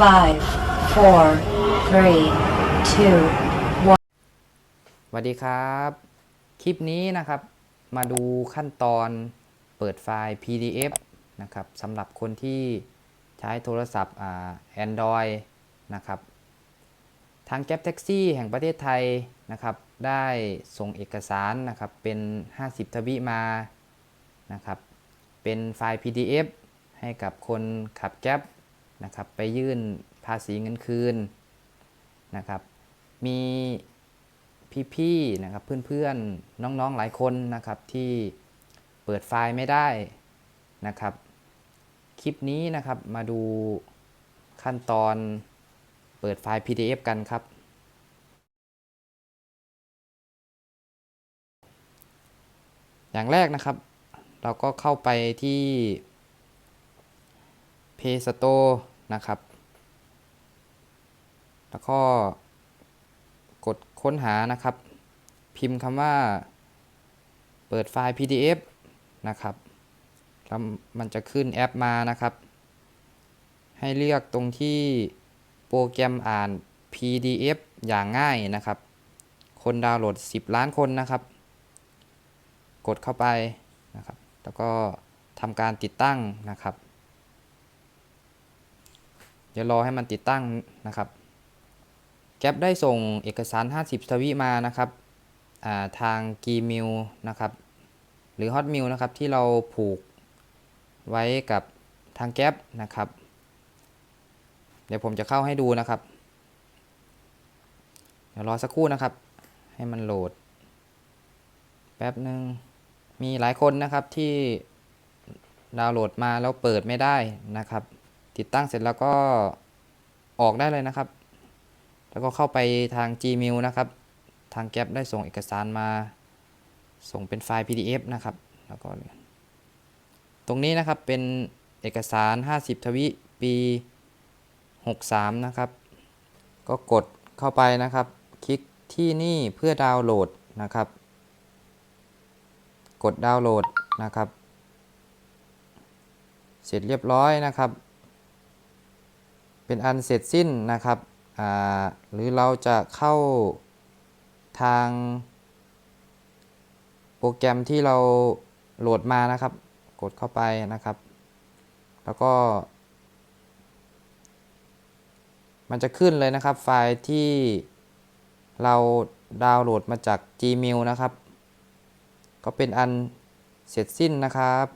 Five, four, three, two, one. สวัสดีครับ คลิปนี้นะครับ มาดูขั้นตอนเปิดไฟล์ PDF นะครับสำหรับคนที่ใช้โทรศัพท์อ่า Android นะครับ ทางแก๊ปแท็กซี่แห่งประเทศไทยนะครับ ได้ส่งเอกสารนะครับ เป็น 50 ทวิมานะครับ เป็นไฟล์ PDF ให้กับคนขับแก๊ปนะครับไปยื่นภาษีเงินคืนนะครับ มีพี่ๆนะครับเพื่อนๆน้องๆหลายคนนะครับที่เปิดไฟล์ไม่ได้นะครับ คลิปนี้นะครับมาดูขั้นตอนเปิดไฟล์ PDF กันครับ อย่างแรกนะครับ เราก็เข้าไปที่ Play Store นะครับ แล้วก็กดค้นหานะครับ พิมพ์คำว่า เปิดไฟล์ PDF นะครับแล้วมันจะขึ้นแอปมานะครับ ให้เลือกตรงที่โปรแกรมอ่าน PDF อย่างง่ายนะครับ คนดาวน์โหลด 10 ล้านคนนะครับ กดเข้าไปนะครับ แล้วก็ทำการติดตั้งนะครับ เดี๋ยวรอให้มันติดตั้งนะครับแก๊ปได้ส่งเอกสาร 50 ทวิมานะครับทาง Gmail นะครับ หรือ Hotmail นะครับ ที่เราผูกไว้กับทางแก๊ปนะครับ เดี๋ยวผมจะเข้าให้ดูนะครับ เดี๋ยวรอสักครู่นะครับ ให้มันโหลด แป๊บหนึ่งมีหลายคนนะครับที่ดาวน์โหลดมาแล้วเปิดไม่ได้นะครับ ติดตั้งเสร็จแล้วก็ออกได้เลยนะครับ แล้วก็เข้าไปทาง Gmail นะครับ ทางแก๊ปได้ส่งเอกสารมา ส่งเป็นไฟล์ PDF นะครับ แล้วก็ตรงนี้นะครับเป็นเอกสาร 50 ทวิ ปี 63 นะครับ ก็กดเข้าไปนะครับ คลิกที่นี่เพื่อดาวน์โหลดนะครับ กดดาวน์โหลดนะครับ เสร็จเรียบร้อยนะครับ เป็นอันเสร็จสิ้นนะครับหรือเราจะเข้าทางโปรแกรมที่เราโหลดมานะครับ กดเข้าไปนะครับ แล้วก็ มันจะขึ้นเลยนะครับไฟล์ที่เราดาวน์โหลดมาจาก Gmail นะครับ ก็เป็นอันเสร็จสิ้นนะครับ